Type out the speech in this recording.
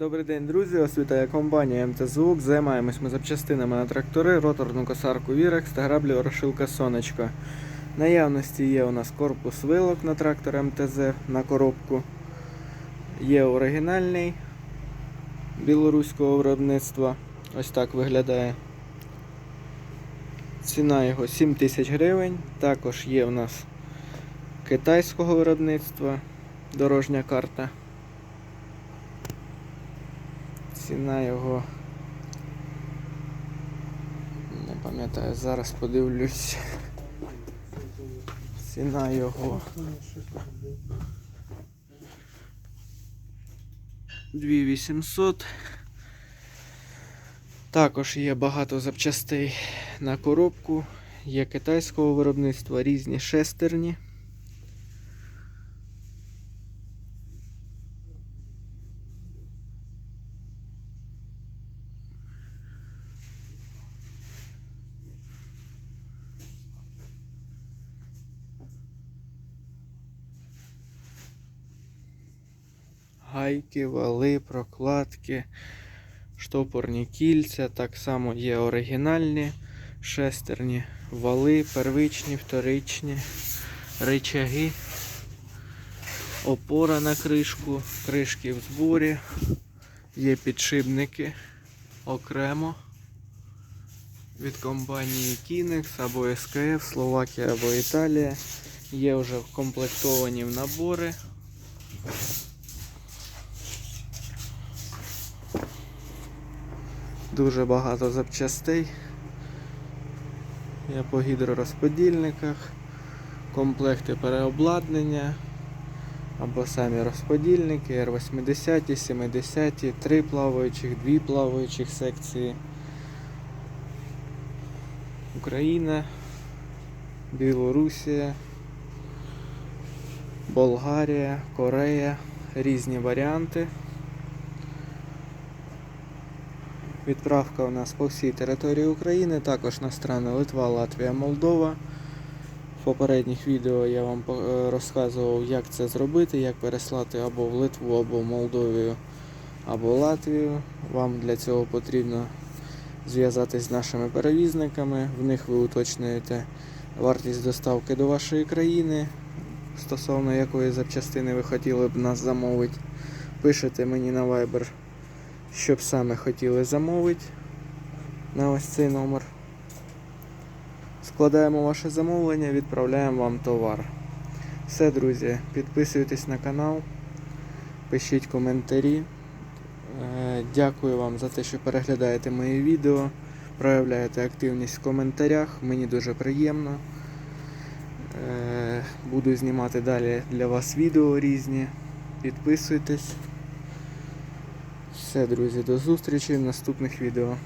Добрий день, друзі! Вас вітає компанія МТЗУК. Займаємось ми запчастинами на трактори, роторну косарку Вірекс та граблі Ворошилка Сонечко. Наявності є у нас корпус вилок на трактор МТЗ на коробку. Є оригінальний білоруського виробництва. Ось так виглядає. Ціна його 7 тисяч гривень. Також є у нас китайського виробництва дорожня карта. Ціна його. Не пам'ятаю, зараз подивлюсь. Ціна його. 2800. Також є багато запчастей на коробку. Є китайського виробництва, різні шестерні. Гайки, вали, прокладки, штопорні кільця. Так само є оригінальні шестерні, вали, первичні, вторичні, ричаги, опора на кришку, кришки в зборі, є підшипники окремо. Від компанії Kinex або СКФ, Словакія або Італія. Є вже вкомплектовані в набори. Дуже багато запчастей. Я по гідророзподільниках, комплекти переобладнання або самі розподільники R80, 70, 3 плаваючих, 2 плаваючих секції. Україна, Білорусія, Болгарія, Корея, різні варіанти. Відправка у нас по всій території України, також на страни Литва, Латвія, Молдова. В попередніх відео я вам е, розказував, як це зробити, як переслати або в Литву, або Молдовію, або Латвію. Вам для цього потрібно зв'язатись з нашими перевізниками. В них ви уточнюєте вартість доставки до вашої країни, стосовно якої запчастини ви хотіли б нас замовити. Пишете мені на Viber що б саме хотіли замовити на ось цей номер. Складаємо ваше замовлення, відправляємо вам товар. Все, друзі, підписуйтесь на канал, пишіть коментарі. Е, Дякую вам за те, що переглядаєте мої відео, проявляєте активність в коментарях, мені дуже приємно. Е, Буду знімати далі для вас відео різні. Підписуйтесь. Все, друзі, до зустрічі в наступних відео.